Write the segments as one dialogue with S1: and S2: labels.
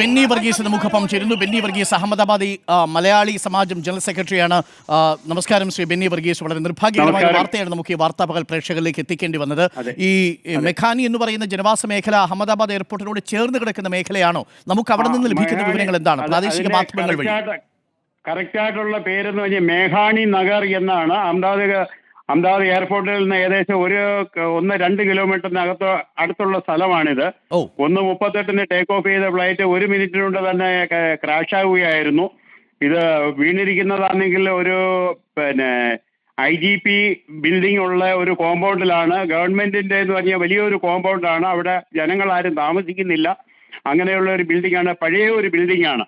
S1: ബെന്നി വർഗീസ് മുഖപ്പം ചേരുന്നു. ബെന്നി വർഗീസ് അഹമ്മദാബാദി മലയാളി സമാജം ജനറൽ സെക്രട്ടറിയാണ്. നമസ്കാരം ശ്രീ ബെന്നി വർഗീസ്. വളരെ നിർഭാഗ്യകരമായ. വാർത്തയാണ് നമുക്ക് ഈ വാർത്താ പകൽ പ്രേക്ഷകരിലേക്ക് എത്തിക്കേണ്ടി വന്നത്. ഈ മെഖാനി എന്ന് പറയുന്ന ജനവാസ മേഖല അഹമ്മദാബാദ് എയർപോർട്ടിനോട് ചേർന്ന് കിടക്കുന്ന മേഖലയാണോ? നമുക്ക് അവിടെ നിന്ന് ലഭിക്കുന്ന വിവരങ്ങൾ എന്താണ്? പ്രാദേശിക മാധ്യമങ്ങൾ വഴി.
S2: ആയിട്ടുള്ള പേരെന്ന് പറഞ്ഞാൽ മേഘാണി നഗർ എന്നാണ്. അഹമ്മദാബാദ് അഹമ്മദാബാദ് എയർപോർട്ടിൽ നിന്ന് ഏകദേശം ഒരു ഒന്ന് രണ്ട് കിലോമീറ്ററിനകത്ത് അടുത്തുള്ള സ്ഥലമാണിത്. ഒന്ന് മുപ്പത്തെട്ടിന് ടേക്ക് ഓഫ് ചെയ്ത ഫ്ലൈറ്റ് ഒരു മിനിറ്റിനുണ്ട് തന്നെ ക്രാഷ് ആവുകയായിരുന്നു. ഇത് വീണിരിക്കുന്നതാണെങ്കിൽ ഒരു പിന്നെ ഐ ജി പി ബിൽഡിംഗ് ഉള്ള ഒരു കോമ്പൗണ്ടിലാണ് ഗവൺമെന്റിന്റെ എന്ന് പറഞ്ഞ വലിയൊരു കോമ്പൗണ്ടാണ് അവിടെ ജനങ്ങൾ ആരും താമസിക്കുന്നില്ല. അങ്ങനെയുള്ള ഒരു ബിൽഡിംഗ് ആണ്. പഴയ ഒരു ബിൽഡിംഗ് ആണ്.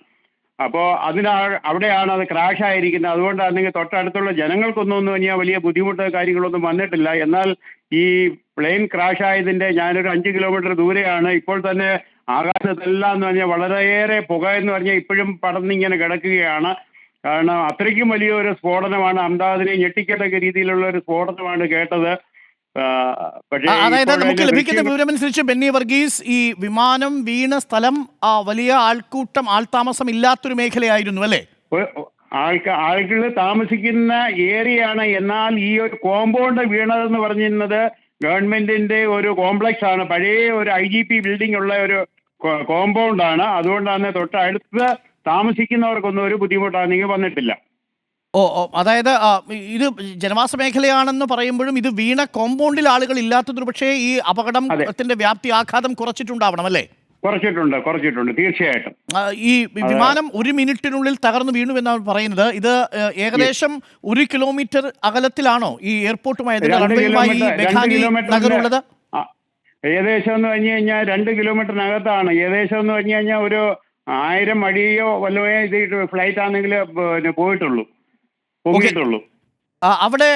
S2: അപ്പോൾ അതിനാ അവിടെയാണ് അത് ക്രാഷ് ആയിരിക്കുന്നത് അതുകൊണ്ടാണെങ്കിൽ തൊട്ടടുത്തുള്ള ജനങ്ങൾക്കൊന്നും ഒന്നും ഇനി വലിയ ബുദ്ധിമുട്ട് കാര്യങ്ങളൊന്നും വന്നിട്ടില്ല. എന്നാൽ ഈ പ്ലെയിൻ ക്രാഷ് ആയതിന്റെ ഞാനൊരു അഞ്ച് കിലോമീറ്റർ ദൂരെയാണ്. ഇപ്പോൾ തന്നെ ആകാശത്തെല്ലാം എന്ന് പറഞ്ഞാൽ വളരെയേറെ പുക എന്ന് പറഞ്ഞാൽ ഇപ്പോഴും പടന്നിങ്ങനെ കിടക്കുകയാണ്. കാരണം അത്രയ്ക്കും വലിയൊരു സ്ഫോടനമാണ്. അഹമ്മദാബാദിനെ ഞെട്ടിക്കത്തക്ക രീതിയിലുള്ള ഒരു സ്ഫോടനമാണ് കേട്ടത്.
S1: അതായത് നമുക്ക് ലഭിക്കുന്ന വിവരമനുസരിച്ച് ബെന്നി വർഗീസ് ഈ വിമാനം വീണ സ്ഥലം ആ, വലിയ ആൾക്കൂട്ടം ആൾതാമസം ഇല്ലാത്തൊരു മേഖലയായിരുന്നു അല്ലേ?
S2: ആൾക്ക് ആളുകൾ താമസിക്കുന്ന ഏരിയയാണ്. എന്നാൽ ഈ ഒരു കോമ്പൗണ്ട് വീണതെന്ന് പറഞ്ഞിരുന്നത് ഗവൺമെന്റിന്റെ ഒരു കോംപ്ലക്സ് ആണ്. പഴയ ഒരു ഐ ജി പി ബിൽഡിംഗ് ഉള്ള ഒരു കോമ്പൗണ്ട് ആണ്. അതുകൊണ്ടാണ് തൊട്ടടുത്ത് താമസിക്കുന്നവർക്കൊന്നും ഒരു ബുദ്ധിമുട്ടാണെങ്കിൽ വന്നിട്ടില്ല.
S1: ഓ ഓ അതായത് ഇത് ജനവാസ മേഖലയാണെന്ന് പറയുമ്പോഴും ഇത് വീണ കോമ്പൗണ്ടിൽ ആളുകൾ ഇല്ലാത്തത് പക്ഷേ ഈ അപകടത്തിന്റെ വ്യാപ്തി ആഘാതം കുറച്ചിട്ടുണ്ടാവണം അല്ലേ?
S2: കുറച്ചിട്ടുണ്ട് കുറച്ചിട്ടുണ്ട്. തീർച്ചയായിട്ടും.
S1: ഈ വിമാനം ഒരു മിനിറ്റിനുള്ളിൽ തകർന്നു വീണു എന്നാണ് പറയുന്നത്. ഇത് ഏകദേശം ഒരു കിലോമീറ്റർ അകലത്തിലാണോ ഈ എയർപോർട്ടുമായി നഗറുള്ളത്?
S2: ഏകദേശം എന്ന് പറഞ്ഞു കഴിഞ്ഞാൽ രണ്ട് കിലോമീറ്ററിനകത്താണ്. ഏകദേശം എന്ന് പറഞ്ഞു കഴിഞ്ഞാൽ ഒരു ആയിരം അടിയോ വല്ലതോ ഇത് ഫ്ലൈറ്റ് ആണെങ്കിൽ പിന്നെ പോയിട്ടുള്ളൂ. പൊങ്ങിയിട്ടുള്ളൂ
S1: അവിടെ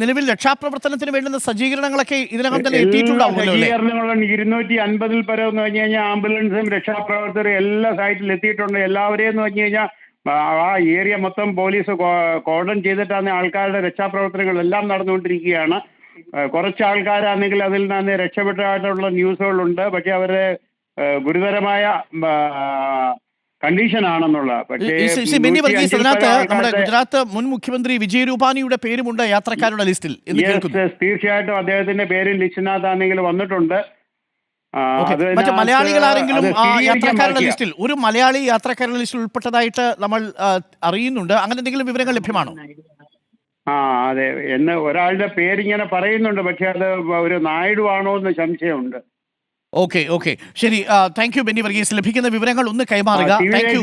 S1: നിലവിൽ രക്ഷാപ്രവർത്തനത്തിന് വേണ്ടുന്ന സജ്ജീകരണങ്ങളൊക്കെ ഇതിനകം തന്നെ എത്തിയിട്ടുണ്ടാവുമല്ലോ
S2: ഇരുന്നൂറ്റി അൻപതിൽ പരം എന്ന് പറഞ്ഞു കഴിഞ്ഞാൽ ആംബുലൻസും രക്ഷാപ്രവർത്തകരും എല്ലാ സൈറ്റിൽ എത്തിയിട്ടുണ്ട്. എല്ലാവരെയും എന്ന് പറഞ്ഞു കഴിഞ്ഞാൽ ആ ഏരിയ മൊത്തം പോലീസ് കോർഡൺ ചെയ്തിട്ടാണ് ആൾക്കാരുടെ രക്ഷാപ്രവർത്തനങ്ങൾ എല്ലാം നടന്നുകൊണ്ടിരിക്കുകയാണ് കുറച്ച് ആൾക്കാരാണെങ്കിൽ അതിൽ നിന്ന് രക്ഷപ്പെട്ടതായിട്ടുള്ള ന്യൂസുകളുണ്ട്. പക്ഷെ അവരെ ഗുരുതരമായ കണ്ടീഷൻ ആണെന്നുള്ള പക്ഷേ
S1: ബെന്നി വർഗീസ് അതിനകത്ത് നമ്മുടെ ഗുജറാത്ത് മുൻ മുഖ്യമന്ത്രി വിജയ് രൂപാനിയുടെ പേരുമുണ്ട് യാത്രക്കാരുടെ ലിസ്റ്റിൽ
S2: തീർച്ചയായിട്ടും അദ്ദേഹത്തിന്റെ പേര് ആണെങ്കിലും വന്നിട്ടുണ്ട്. ആ,
S1: ഓക്കെ.
S2: അത്
S1: മറ്റ്
S2: ഇതിനകത്ത്
S1: മലയാളികൾ ആരെങ്കിലും യാത്രക്കാരുടെ ലിസ്റ്റിൽ ഒരു മലയാളി യാത്രക്കാരുടെ ലിസ്റ്റിൽ ഉൾപ്പെട്ടതായിട്ട് നമ്മൾ അറിയുന്നുണ്ട്. അങ്ങനെ എന്തെങ്കിലും വിവരങ്ങൾ ലഭ്യമാണോ?
S2: ആ അതെ. എന്ന് ഒരാളുടെ പേരിങ്ങനെ പറയുന്നുണ്ട്. പക്ഷെ അത് ഒരു നായിഡു ആണോ എന്ന് സംശയമുണ്ട്.
S1: ഓക്കെ ഓക്കെ ശരി താങ്ക് യു ബെന്നി വർഗീസ്. ലഭിക്കുന്ന വിവരങ്ങൾ ഒന്ന് കൈമാറുക. Thank you